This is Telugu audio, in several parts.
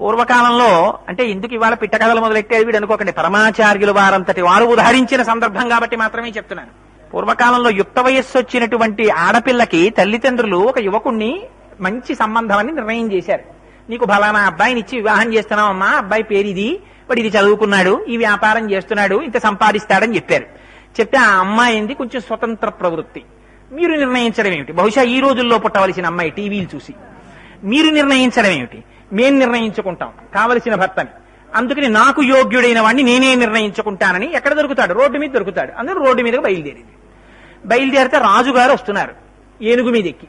పూర్వకాలంలో అంటే ఎందుకు ఇవాళ పిట్టకథలు మొదలెట్టేది మొదలెట్టే వీడు అనుకోకండి. పరమాచార్యులు వారంతటి వారు ఉదహరించిన సందర్భం కాబట్టి మాత్రమే చెప్తున్నాను. పూర్వకాలంలో యుక్త వయస్సు వచ్చినటువంటి ఆడపిల్లకి తల్లిదండ్రులు ఒక యువకుణ్ణి మంచి సంబంధం అని నిర్ణయం చేశారు. నీకు బలానా అబ్బాయిని ఇచ్చి వివాహం చేస్తున్నావమ్మా అబ్బాయి పేరు ఇది వాడు ఇది చదువుకున్నాడు ఈ వ్యాపారం చేస్తున్నాడు ఇంత సంపాదిస్తాడని చెప్పారు. చెప్తే ఆ అమ్మాయి ఏంది? కొంచెం స్వతంత్ర ప్రవృత్తి. మీరు నిర్ణయించడం ఏమిటి? బహుశా ఈ రోజుల్లో పుట్టవలసిన అమ్మాయి టీవీలు చూసి. మీరు నిర్ణయించడం ఏమిటి? మేం నిర్ణయించుకుంటాం. కావలసిన భర్తని. అందుకని నాకు యోగ్యుడైన వాడిని నేనే నిర్ణయించుకుంటానని ఎక్కడ దొరుకుతాడు? రోడ్డు మీద దొరుకుతాడు. అందరూ రోడ్డు మీదకి బయలుదేరింది. బయలుదేరితే రాజుగారు వస్తున్నారు. ఏనుగు మీద ఎక్కి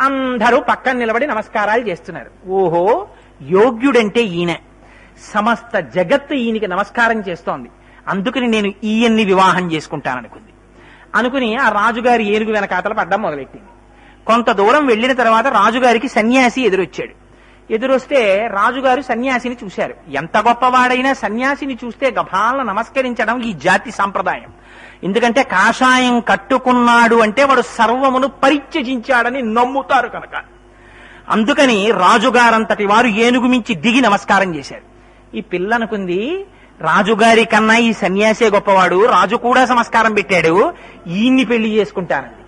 అందరూ పక్కన నిలబడి నమస్కారాలు చేస్తున్నారు. ఓహో యోగ్యుడంటే ఈయన. సమస్త జగత్తు ఈయనకి నమస్కారం చేస్తోంది. అందుకని నేను ఈయన్ని వివాహం చేసుకుంటాననుకుంది. అనుకుని ఆ రాజుగారి ఏనుగు వెనకాతల పడ్డం మొదలెట్టింది. కొంత దూరం వెళ్ళిన తర్వాత రాజుగారికి సన్యాసి ఎదురొచ్చాడు. ఎదురొస్తే రాజుగారు సన్యాసిని చూశారు. ఎంత గొప్పవాడైనా సన్యాసిని చూస్తే గభాలను నమస్కరించడం ఈ జాతి సాంప్రదాయం. ఎందుకంటే కాషాయం కట్టుకున్నాడు అంటే వాడు సర్వమును పరిత్యజించాడని నమ్ముతారు కనుక. అందుకని రాజుగారంతటి వారు ఏనుగు మించి దిగి నమస్కారం చేశారు. ఈ పిల్ల అనుకుంది రాజుగారి కన్నా ఈ సన్యాసే గొప్పవాడు రాజు కూడా నమస్కారం పెట్టాడు ఈయన్ని పెళ్ళి చేసుకుంటానని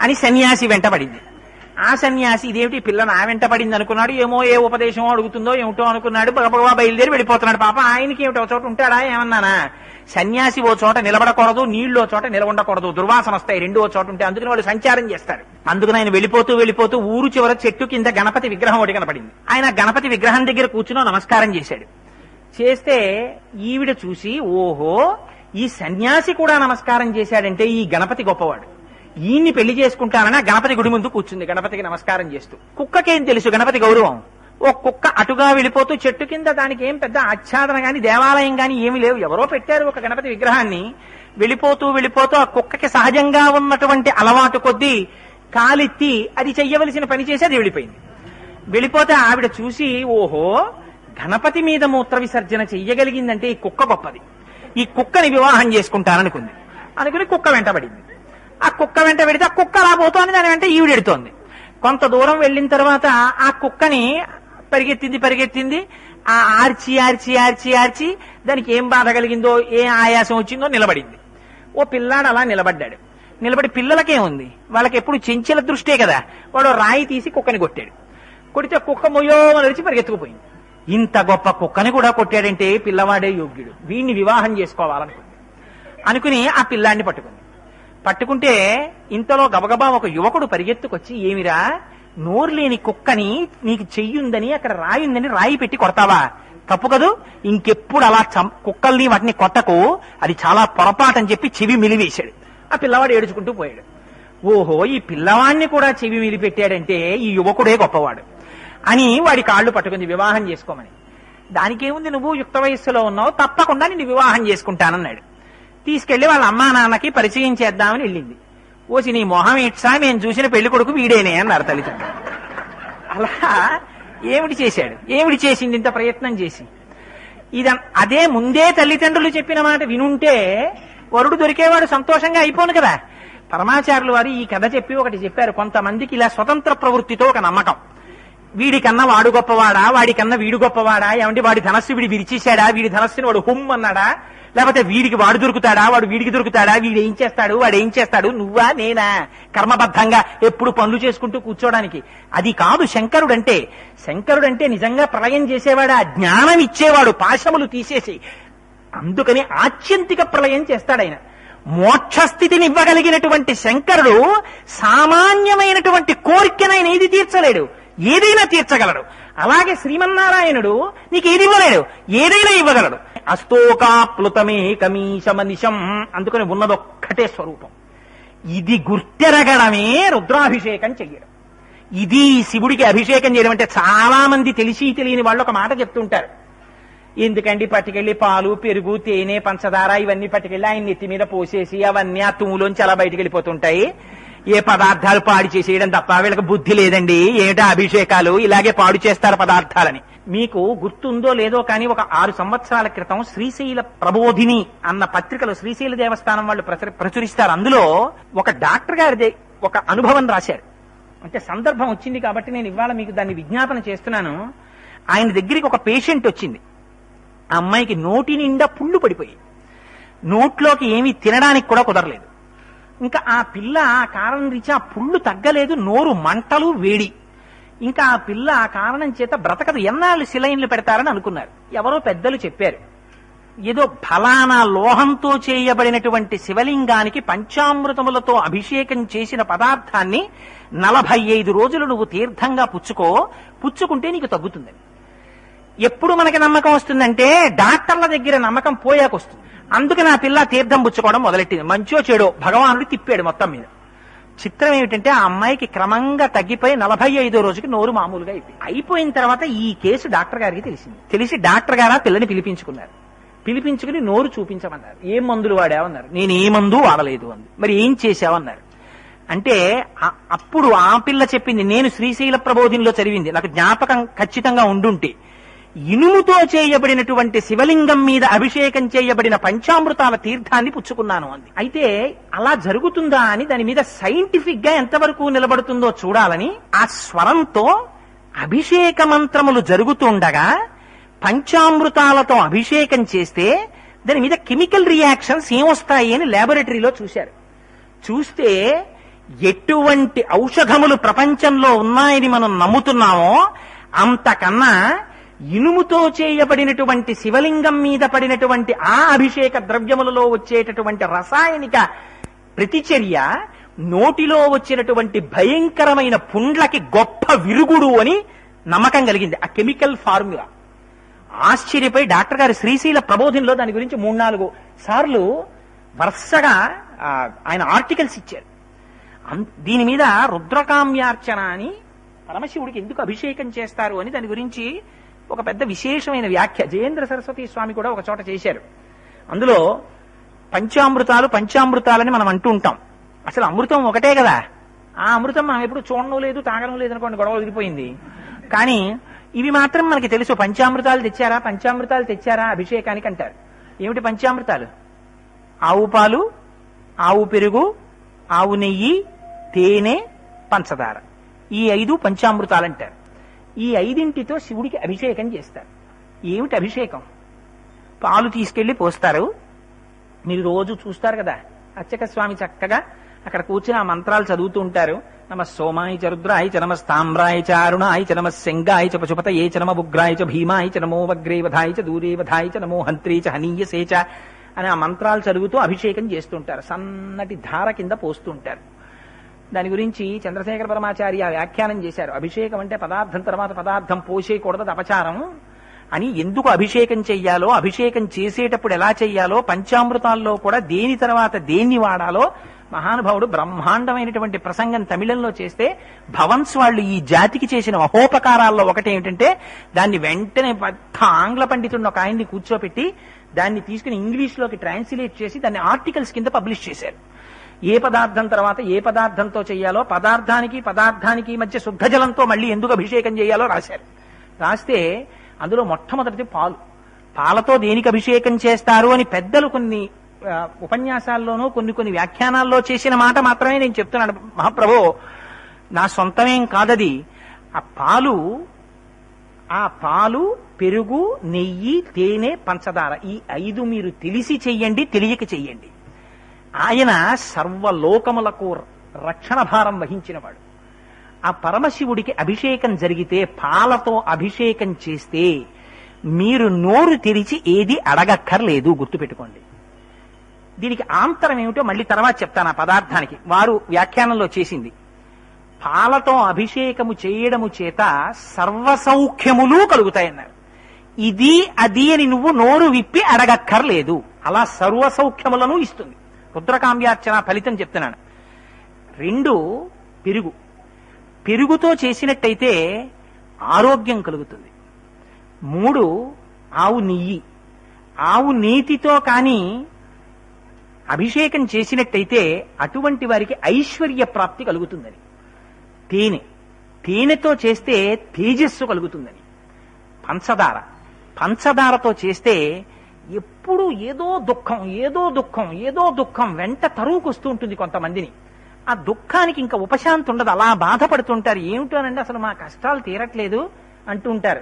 అని సన్యాసి వెంటబడింది. ఆ సన్యాసి ఇదేమిటి పిల్ల నా వెంట పడింది అనుకున్నాడు? ఏమో ఏ ఉపదేశమో అడుగుతుందో ఏమిటో అనుకున్నాడు? బగబగా బయలుదేరి వెళ్ళిపోతున్నాడు పాప. ఆయనకి ఏమిటి ఒక చోట ఉంటాడా? ఏమన్నానా? సన్యాసి ఓ చోట నిలబడకూడదు నీళ్ళు ఓ చోట నిలబడకూడదు దుర్వాసన వస్తాయి రెండు ఓ చోట ఉంటే అందుకని వాళ్ళు సంచారం చేస్తారు. అందుకని ఆయన వెళ్ళిపోతూ వెళ్ళిపోతూ ఊరు చివర చెట్టు కింద గణపతి విగ్రహం ఒకటి కనపడింది. ఆయన గణపతి విగ్రహం దగ్గర కూర్చుని నమస్కారం చేశాడు. చేస్తే ఈవిడ చూసి ఓహో ఈ సన్యాసి కూడా నమస్కారం చేశాడంటే ఈ గణపతి గొప్పవాడు. ఈయన్ని పెళ్ళి చేసుకుంటానని గణపతి గుడి ముందు కూర్చుంది. గణపతికి నమస్కారం చేస్తూ. కుక్కకేం తెలుసు? గణపతి గౌరవం. ఓ కుక్క అటుగా వెళ్ళిపోతూ చెట్టు కింద దానికి ఏం పెద్ద ఆచ్ఛాదన గాని దేవాలయం గాని ఏమి లేవు. ఎవరో పెట్టారు ఒక గణపతి విగ్రహాన్ని. వెళ్ళిపోతూ వెళ్ళిపోతూ ఆ కుక్కకి సహజంగా ఉన్నటువంటి అలవాటు కొద్దీ కాలెత్తి అది చెయ్యవలసిన పని చేసి అది వెళ్ళిపోయింది. వెళ్ళిపోతే ఆవిడ చూసి ఓహో గణపతి మీద మూత్ర విసర్జన చెయ్యగలిగిందంటే ఈ కుక్క గొప్పది. ఈ కుక్కని వివాహం చేసుకుంటాననుకుంది అనుకుని కుక్క వెంటబడింది. ఆ కుక్క వెంట పెడితే ఆ కుక్క అలా పోతోంది దాని వెంట ఈవిడెడుతోంది కొంత దూరం వెళ్ళిన తర్వాత ఆ కుక్కని పరిగెత్తింది పరిగెత్తింది. ఆ ఆర్చి ఆర్చి ఆర్చి ఆర్చి దానికి ఏం బాధ కలిగిందో ఏ ఆయాసం వచ్చిందో నిలబడింది. ఓ పిల్లాడు అలా నిలబడ్డాడు. నిలబడి పిల్లలకేముంది? వాళ్ళకి ఎప్పుడు చెంచల దృష్టే కదా. వాడు రాయి తీసి కుక్కని కొట్టాడు. కొడితే కుక్క మొయ్యో నడిచి పరిగెత్తుకుపోయింది. ఇంత గొప్ప కుక్కని కూడా కొట్టాడంటే పిల్లవాడే యోగ్యుడు. వీడిని వివాహం చేసుకోవాలనుకుంది. అనుకుని ఆ పిల్లాన్ని పట్టుకుంది. పట్టుకుంటే ఇంతలో గబగబా ఒక యువకుడు పరిగెత్తుకొచ్చి ఏమిరా? నోరు లేని కుక్కని నీకు చెయ్యుందని అక్కడ రాయుందని రాయి పెట్టి కొడతావా? తప్పు కదూ? ఇంకెప్పుడు అలా చం- కుక్కల్ని వాటిని కొట్టకు. అది చాలా పొరపాటని చెప్పి చెవి మిలివేశాడు. ఆ పిల్లవాడు ఏడుచుకుంటూ పోయాడు. ఓహో ఈ పిల్లవాడిని కూడా చెవి మిలిపెట్టాడంటే ఈ యువకుడే గొప్పవాడు. అని వాడి కాళ్ళు పట్టుకుంది వివాహం చేసుకోమని. దానికేముంది నువ్వు? యుక్త వయస్సులో ఉన్నావు. తప్పకుండా నిన్ను వివాహం చేసుకుంటానన్నాడు. తీసుకెళ్ళి వాళ్ళ అమ్మా నాన్నకి పరిచయం చేద్దామని వెళ్ళింది. ఓసి నీ మొహం ఇట్సా నేను చూసిన పెళ్ళి కొడుకు వీడేనే అన్నారు తల్లిదండ్రులు. అలా ఏమిటి చేశాడు? ఏమిటి చేసింది ఇంత ప్రయత్నం చేసి? ఇద అదే ముందే తల్లిదండ్రులు చెప్పిన మాట వినుంటే వరుడు దొరికేవాడు సంతోషంగా అయిపోను కదా. పరమాచారులు వారు ఈ కథ చెప్పి ఒకటి చెప్పారు. కొంతమందికి ఇలా స్వతంత్ర ప్రవృత్తితో ఒక నమ్మకం. వీడికన్నా వాడు గొప్పవాడా? వాడికన్నా వీడు గొప్పవాడా? ఏమంటే వాడి ధనస్సు వీడి విరిచేశాడా? వీడి ధనస్సుని వాడు హుమ్ అన్నాడా? లేకపోతే వీడికి వాడు దొరుకుతాడా? వాడు వీడికి దొరుకుతాడా? వీడు ఏం చేస్తాడు? వాడు ఏం చేస్తాడు? నువ్వా నేనా? కర్మబద్ధంగా ఎప్పుడు పనులు చేసుకుంటూ కూర్చోడానికి. అది కాదు శంకరుడంటే. శంకరుడంటే నిజంగా ప్రళయం చేసేవాడా? జ్ఞానం ఇచ్చేవాడు పాశములు తీసేసి. అందుకని ఆత్యంతిక ప్రళయం చేస్తాడు ఆయన. మోక్షస్థితిని ఇవ్వగలిగినటువంటి శంకరుడు సామాన్యమైనటువంటి కోరికనైన ఇది తీర్చలేడు. ఏదైనా తీర్చగలడు. అలాగే శ్రీమన్నారాయణుడు నీకు ఏది ఇవ్వలేడు. ఏదైనా ఇవ్వగలడు. అస్తోకాప్లుతమే కమీశమనిశం అందుకని ఉన్నదొక్కటే స్వరూపం. ఇది గుర్తెరగడమే రుద్రాభిషేకం చెయ్యడం. ఇది శివుడికి అభిషేకం చేయడం అంటే చాలా మంది తెలిసి తెలియని వాళ్ళు ఒక మాట చెప్తుంటారు. ఎందుకండి పట్టుకెళ్ళి పాలు పెరుగు తేనె పంచదార ఇవన్నీ పట్టుకెళ్ళి ఆయన నెత్తి మీద పోసేసి అవన్నీ ఆ తుమ్ములోంచి అలా బయటికి వెళ్ళిపోతుంటాయి. ఏ పదార్థాలు పాడు చేసేయడం తప్ప వీళ్ళకి బుద్ధి లేదండి. ఏమిటా అభిషేకాలు? ఇలాగే పాడు చేస్తారు పదార్థాలని. మీకు గుర్తుందో లేదో కానీ ఒక ఆరు సంవత్సరాల క్రితం శ్రీశైల ప్రబోధిని అన్న పత్రికలో శ్రీశైల దేవస్థానం వాళ్ళు ప్రచురి- ప్రచురిస్తారు. అందులో ఒక డాక్టర్ గారి ఒక అనుభవం రాశారు. అంటే సందర్భం వచ్చింది కాబట్టి నేను ఇవాళ మీకు దాన్ని విజ్ఞాపన చేస్తున్నాను. ఆయన దగ్గరికి ఒక పేషెంట్ వచ్చింది. ఆ అమ్మాయికి నోటి నిండా పుళ్ళు పడిపోయి నోట్లోకి ఏమీ తినడానికి కూడా కుదరలేదు. ఇంకా ఆ పిల్ల ఆ కారణం రీత్యా ఆ పుళ్ళు తగ్గలేదు నోరు మంటలు వేడి. ఇంకా ఆ పిల్ల ఆ కారణం చేత బ్రతకదు. ఎన్నాళ్ళు శిలైన్లు పెడతారని అనుకున్నారు. ఎవరో పెద్దలు చెప్పారు. ఏదో ఫలానా లోహంతో చేయబడినటువంటి శివలింగానికి పంచామృతములతో అభిషేకం చేసిన పదార్థాన్ని నలభై ఐదు రోజులు నువ్వు తీర్థంగా పుచ్చుకో పుచ్చుకుంటే నీకు తగ్గుతుందని ఎప్పుడు మనకి నమ్మకం వస్తుందంటే డాక్టర్ల దగ్గర నమ్మకం పోయాక అందుకని ఆ నా పిల్ల తీర్థం పుచ్చుకోవడం మొదలెట్టింది. మంచో చెడో భగవానుడు తిప్పాడు మొత్తం మీద. చిత్రం ఏమిటంటే ఆ అమ్మాయికి క్రమంగా తగ్గిపోయి నలభై ఐదో రోజుకి నోరు మామూలుగా అయిపోయింది. అయిపోయిన తర్వాత ఈ కేసు డాక్టర్ గారికి తెలిసింది. తెలిసి డాక్టర్ గారు ఆ పిల్లని పిలిపించుకున్నారు. పిలిపించుకుని నోరు చూపించమన్నారు. ఏం మందులు వాడావన్నారు నేను ఏ మందు వాడలేదు అంది. మరి ఏం చేశావన్నారు అంటే అప్పుడు ఆ పిల్ల చెప్పింది నేను శ్రీశైల ప్రబోధినిలో చదివింది. నాకు జ్ఞాపకం ఖచ్చితంగా ఉండుంటే ఇనుముతో చేయబడినటువంటి శివలింగం మీద అభిషేకం చేయబడిన పంచామృతాల తీర్థాన్ని పుచ్చుకున్నాను అంది. అయితే అలా జరుగుతుందా అని దాని మీద సైంటిఫిక్గా ఎంతవరకు నిలబడుతుందో చూడాలని ఆ స్వరంతో అభిషేక మంత్రములు జరుగుతుండగా పంచామృతాలతో అభిషేకం చేస్తే దాని మీద కెమికల్ రియాక్షన్స్ ఏమొస్తాయి అని లాబొరేటరీలో చూశారు. చూస్తే ఎటువంటి ఔషధములు ప్రపంచంలో ఉన్నాయని మనం నమ్ముతున్నామో అంతకన్నా ఇనుముతో చేయబడినటువంటి శివలింగం మీద పడినటువంటి ఆ అభిషేక ద్రవ్యములలో వచ్చేటటువంటి రసాయనిక ప్రతిచర్య నోటిలో వచ్చినటువంటి భయంకరమైన పుండ్లకి గొప్ప విరుగుడు అని నమ్మకం కలిగింది. ఆ కెమికల్ ఫార్ములా. ఆశ్చర్యపై డాక్టర్ గారు శ్రీశైల ప్రబోధంలో దాని గురించి మూడు నాలుగు సార్లు వరుసగా ఆయన ఆర్టికల్స్ ఇచ్చారు. దీని మీద రుద్రకామ్యార్చన అని పరమశివుడికి ఎందుకు అభిషేకం చేస్తారు అని దాని గురించి ఒక పెద్ద విశేషమైన వ్యాఖ్య. జయేంద్ర సరస్వతి స్వామి కూడా ఒక చోట చేశారు. అందులో పంచామృతాలు పంచామృతాలని మనం అంటూ ఉంటాం. అసలు అమృతం ఒకటే కదా. ఆ అమృతం మనం ఎప్పుడు చూడడం లేదు తాగడం లేదు అనుకోండి గొడవ వదిలిపోయింది కానీ ఇవి మాత్రం మనకి తెలుసు. పంచామృతాలు తెచ్చారా? పంచామృతాలు తెచ్చారా? అభిషేకానికి అంటారు. ఏమిటి పంచామృతాలు? ఆవు పాలు ఆవు పెరుగు ఆవు నెయ్యి తేనె పంచదార. ఈ ఐదు పంచామృతాలు అంటారు. ఈ ఐదింటితో శివుడికి అభిషేకం చేస్తారు. ఏమిటి అభిషేకం? పాలు తీసుకెళ్ళి పోస్తారు. మీరు రోజు చూస్తారు కదా అర్చక స్వామి చక్కగా అక్కడ కూర్చుని ఆ మంత్రాలు చదువుతూ ఉంటారు. నమ సోమాయ చరుద్రాయి చనమ స్థామ్రాయ నమ స్తామ్రాయ చ అరుణాయ చ శంగాయ చ పశుపత ఏ చనమ ఉగ్రాయ చ భీమాయ చ నమో చ దూరేవధాయ చనమో చ నమో చ హనీయసేచ అని ఆ మంత్రాలు చదువుతూ అభిషేకం చేస్తుంటారు. సన్నటి ధార కింద పోస్తుంటారు. దాని గురించి చంద్రశేఖర పరమాచార్య వ్యాఖ్యానం చేశారు. అభిషేకం అంటే పదార్థం తర్వాత పదార్థం పోసేయకూడదు అపచారం. అని ఎందుకు అభిషేకం చెయ్యాలో అభిషేకం చేసేటప్పుడు ఎలా చెయ్యాలో పంచామృతాల్లో కూడా దేని తర్వాత దేన్ని వాడాలో మహానుభావుడు బ్రహ్మాండమైనటువంటి ప్రసంగం తమిళంలో చేస్తే భవన్స్ వాళ్ళు ఈ జాతికి చేసిన మహోపకారాల్లో ఒకటి ఏమిటంటే దాన్ని వెంటనే పెద్ద ఆంగ్ల పండితుడిని ఒక ఆయన్ని కూర్చోపెట్టి దాన్ని తీసుకుని ఇంగ్లీష్లోకి ట్రాన్స్లేట్ చేసి దాన్ని ఆర్టికల్స్ కింద పబ్లిష్ చేశారు. ఏ పదార్థం తర్వాత ఏ పదార్థంతో చేయాలో పదార్థానికి పదార్థానికి మధ్య శుద్ధ జలంతో మళ్ళీ ఎందుకు అభిషేకం చేయాలో రాశారు. రాస్తే అందులో మొట్టమొదటిది పాలు. పాలతో దేనికి అభిషేకం చేస్తారు అని పెద్దలు కొన్ని ఉపన్యాసాల్లోనూ కొన్ని కొన్ని వ్యాఖ్యానాల్లో చేసిన మాట మాత్రమే నేను చెప్తున్నాను. మహాప్రభు నా సొంతమేం కాదది. ఆ పాలు ఆ పాలు పెరుగు నెయ్యి తేనె పంచదార ఈ ఐదు మీరు తెలిసి చెయ్యండి తెలియక చెయ్యండి. ఆయన సర్వలోకములకు రక్షణ భారం వహించినవాడు. ఆ పరమశివుడికి అభిషేకం జరిగితే పాలతో అభిషేకం చేస్తే మీరు నోరు తెరిచి ఏది అడగక్కర్లేదు గుర్తుపెట్టుకోండి. దీనికి ఆంతరం ఏమిటో మళ్ళీ తర్వాత చెప్తాను ఆ పదార్థానికి. వారు వ్యాఖ్యానంలో చేసింది. పాలతో అభిషేకము చేయడము చేత సర్వసౌఖ్యములు కలుగుతాయన్నారు. ఇది అది అని నువ్వు నోరు విప్పి అడగక్కర్లేదు. అలా సర్వ సౌఖ్యములను ఇస్తుంది. రుద్రకామ్యార్చన ఫలితం చెప్తున్నాను. రెండు పెరుగు. పెరుగుతో చేసినట్టయితే ఆరోగ్యం కలుగుతుంది. మూడు ఆవు నెయ్యి. ఆవు నీతితో కానీ అభిషేకం చేసినట్టయితే అటువంటి వారికి ఐశ్వర్య ప్రాప్తి కలుగుతుందని. తేనె. తేనెతో చేస్తే తేజస్సు కలుగుతుందని. పంచదార. పంచదారతో చేస్తే ఎప్పుడు ఏదో దుఃఖం ఏదో దుఃఖం ఏదో దుఃఖం వెంట తరువుకొస్తూ ఉంటుంది కొంతమందిని. ఆ దుఃఖానికి ఇంకా ఉపశాంతి ఉండదు అలా బాధపడుతుంటారు. ఏమిటోనండి అసలు మా కష్టాలు తీరట్లేదు అంటూ ఉంటారు.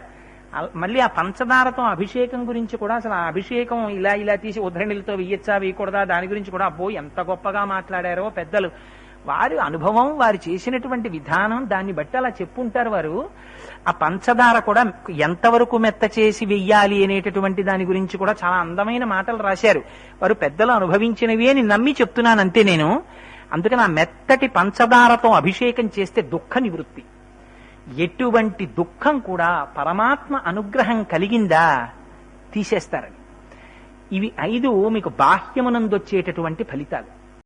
మళ్ళీ ఆ పంచదారతో అభిషేకం గురించి కూడా అసలు ఆ అభిషేకం ఇలా ఇలా తీసి ఉద్ధరణిలతో వెయ్యొచ్చా వేయకూడదా దాని గురించి కూడా అబ్బో ఎంత గొప్పగా మాట్లాడారో పెద్దలు. వారి అనుభవం వారు చేసినటువంటి విధానం దాన్ని బట్టి అలా చెప్పుంటారు వారు. ఆ పంచదార కూడా ఎంతవరకు మెత్త చేసి వెయ్యాలి అనేటటువంటి దాని గురించి కూడా చాలా అందమైన మాటలు రాశారు. వారు పెద్దలు అనుభవించినవి అని నమ్మి చెప్తున్నాను అంతే నేను. అందుకని ఆ మెత్తటి పంచదారతో అభిషేకం చేస్తే దుఃఖ నివృత్తి. ఎటువంటి దుఃఖం కూడా పరమాత్మ అనుగ్రహం కలిగిందా తీసేస్తారని. ఇవి ఐదు మీకు బాహ్యమునందొచ్చేటటువంటి ఫలితాలు.